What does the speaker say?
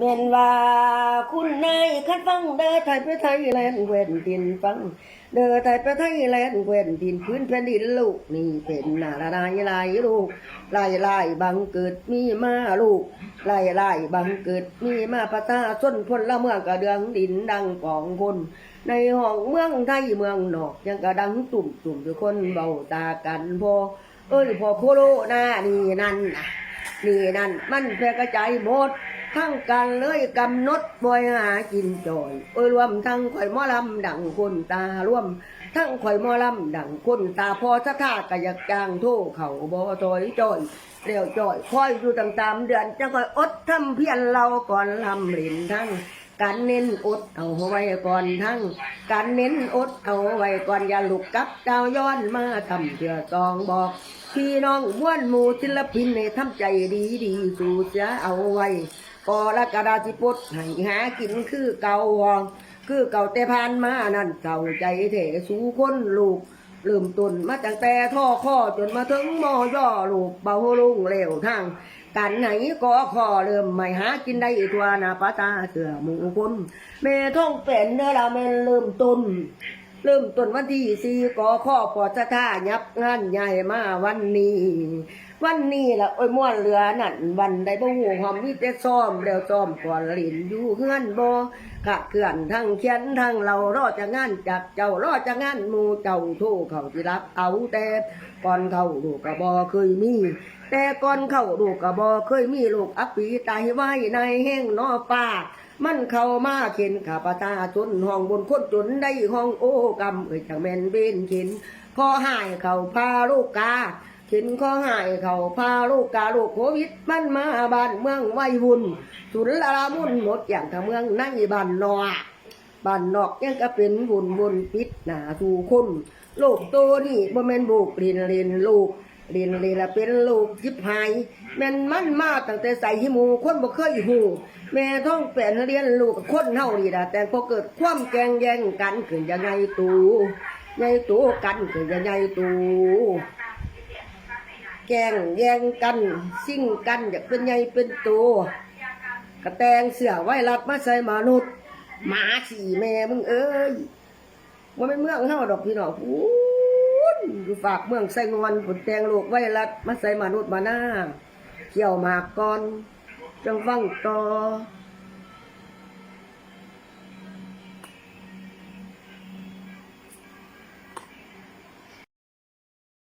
แม่นว่าคุณนายคัดฟังเด้อไทยไปไทยแลนด์เวนดินฟัง เด้อไทยไปไทยแลนด์เวนดินพื้นแผ่นดินลูกนี่เป็นนาลายลายลูกลายลายบังเกิดมีมาลูกลายลายบังเกิดมีมาประตาส้นพลละเมืองกระเดืองดินดังกองคน ในห้องเมืองไทยเมืองนอกยังกระดังตุ่มตุ่มทุกคนเบาตากันพอเอ้ยพอโคโลนานี่นั่นนี่นั่นมันแพร่กระจายหมด ทั้งกันเลยกำหนดบอยหากินจอยเอ้ยรวมทั้งข่อยหมอลำดังคนตารวม ทั้งข่อยหมอลำดังคนตาพอสะท่ากะยักจางโทเขาบ่ซอยจอยเรียวจอยคอยอยู่ต่างๆเดือนจะคอยอดทำเพียนเราก่อนลำเล่นทั้งการเน้นอดเอาไว้ก่อนทั้งการเน้นอดเอาไว้ก่อนอย่าลุกกลับดาวย้อนมาทำเพื่อตองบอกพี่น้องม้วนหมู่ศิลปินในทำใจดีดีสู่เสียเอาไว้ กอละกระดาษสิปดให้หากินคือเก่าคือเก่าแต่ผ่านมานั่นเก่าใจเถสู่คนลูกเริ่มต้นมาตั้งแต่ท่อข้อจนมาถึงมอย่อลูกเบาลุงเร็วทางกันไหนก็ขอเริ่มไม่หากินได้ทัวหนาปตาเสือมูคนเมท่องเป็นเนื้อละเมนเริ่มต้น เริ่มต้นวันที่สี่กอข้อปอดท่ายับงานใหญ่มาวันนี้ วันนี้ละโอ้ยม่วนเรือนั่นวันใดบ่หูหอมมีแต่ซ้อมแล้วซ้อมก่อนหลินอยู่เฮือนโบกะเกลื่อนทั้งเขียนทั้งเรารอจะงานจากเจ้ารอจะงานมูเจ้าโทรเขาสิรับเอาแต่ก่อนเขาลูกกระบ่เคยมี แต่ก่อนเขาลูกกระบ่เคยมีลูกอัปปีตายไว้ในแห้งนอป่า มันเข้ามาเข็นข้าพเจ้าจนห้องบนคนจนได้ห้องโอ้กำเอ้ยจังแม่นเบนเข็นข้อหายเขาพาลูกกาเข็นข้อหายเขาพาลูกกาลูกโควิดมันมาบ้านเมืองไว้วุ่นสุนลามุนหมดอย่างทางเมืองในบ้านนอกบ้านนอกยังก็เป็นวุ่นวุ่นปิดหนาสู่คนโลกโตนี่บ่แม่นบุกเรียนเรียนลูก เรียนเรียนละเป็นลูกยิบหายแม่นมันมาตั้งแต่ใส่หิมูคนบ่เคยหูแม่ท้องแปลนเรียนลูกกับคนเฮานี่ล่ะแต่พอเกิดความแกงแย่งกันขึ้นยังไงตูไงตูกันขึ้นยังไงตูแกงแย่งกันซิ่งกันอยากเป็นไงเป็นตัวกระแตงเสือไว้รัดมาใส่มนุษย์หมาสี่แม่มึงเอ้ยว่าเป็นเมื่อเฮาดอกพี่น้องอู้ อยู่ฝากเมืองใส่งอนผลแตงโลกไว้รัดมาใส่มนุษย์มาหน้าเกี่ยวหมากก่อนจังฟังต่อ